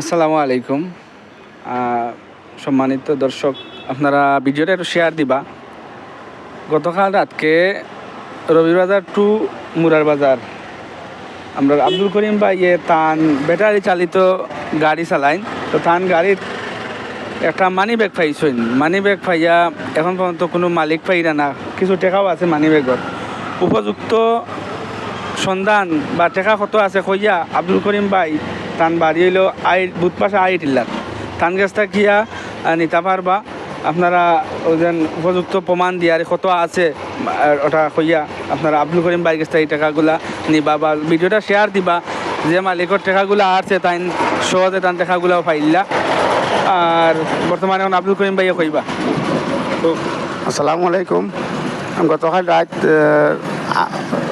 আসসালামু আলাইকুম। সম্মানিত দর্শক, আপনারা ভিডিওটা একটু শেয়ার দিবা। গতকাল রাতকে রবিবাজার টু মুরার বাজার, আমরা আব্দুল করিম ভাইয়ে তান ব্যাটারি চালিত গাড়ি চালাইন। তো তান গাড়ির একটা মানি ব্যাগ পাইছেন মানি ব্যাগ পাইয়া এখন পর্যন্ত কোনো মালিক পাইরা না, কিছু টেকাও আছে মানি ব্যাগত উপযুক্ত সন্ধান বা টেকা কত আছে কইয়া আব্দুল করিম ভাই তান বাড়ি হইল আই, বুধ পাশে আই টিল্লার তান গাছটা কিয়া নিতে পারবা, আপনারা ওজন উপযুক্ত প্রমাণ দিয়ার কত আছে ওটা কইয়া আপনারা আব্দুল করিম ভাই কাছ এই টাকাগুলা নিবা বা ভিডিওটা শেয়ার দিবা, যে মালিকের টাকাগুলো আসছে তাই সহজে তান টাকাগুলাও পাইলা আর বর্তমানে এখন আব্দুল করিম ভাইয়া কইবা। তো, আসসালামু আলাইকুম। গতকাল রাত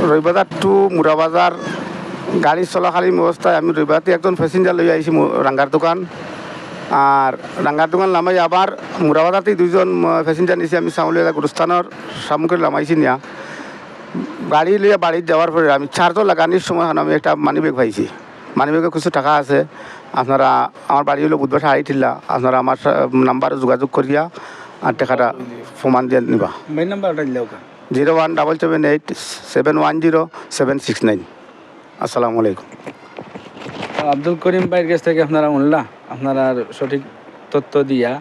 রবিবাজার টু মুরাবাজার গাড়ি চলাকালীন অবস্থায় আমি রবিবারতে একজন প্যাসেঞ্জার লই আইছি রাঙ্গার দোকান। আর রাঙ্গার দোকান নামাই আবার মুরাবাজারতে দুইজন প্যাসেঞ্জার নিছি আমি চাউলিয়া গুরুস্থানের সামুখে নামাইছি নিয়া। গাড়ি লিয়ে বাড়িতে যাওয়ার পরে আমি চার্জও লাগানির সময় আমি একটা মানি ব্যাগ পাইছি। মানি ব্যাগে কিছু টাকা আছে। আপনারা আমার বাড়ি হলো বুধবার টিল্লা আপনারা আমার নাম্বারে যোগাযোগ করিয়া আর টাকাটা প্রমাণ দিয়ে নিবা। Zero one double seven eight seven one zero seven six nine. আসসালামু আলাইকুম। আব্দুল করিম ভাইয়ের কাছ থেকে আপনারা উনলা, আপনারা সঠিক তথ্য দিয়া।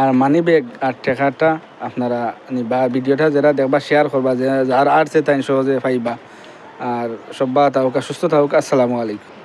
আর মানি ব্যাগ আর টেকাটা আপনারা নিবা। ভিডিওটা যারা দেখবা শেয়ার করবা যার সে তাই সহজে পাইবা। আর সব্বা থাকুক, সুস্থ থাকুক, আসসালামু আলাইকুম।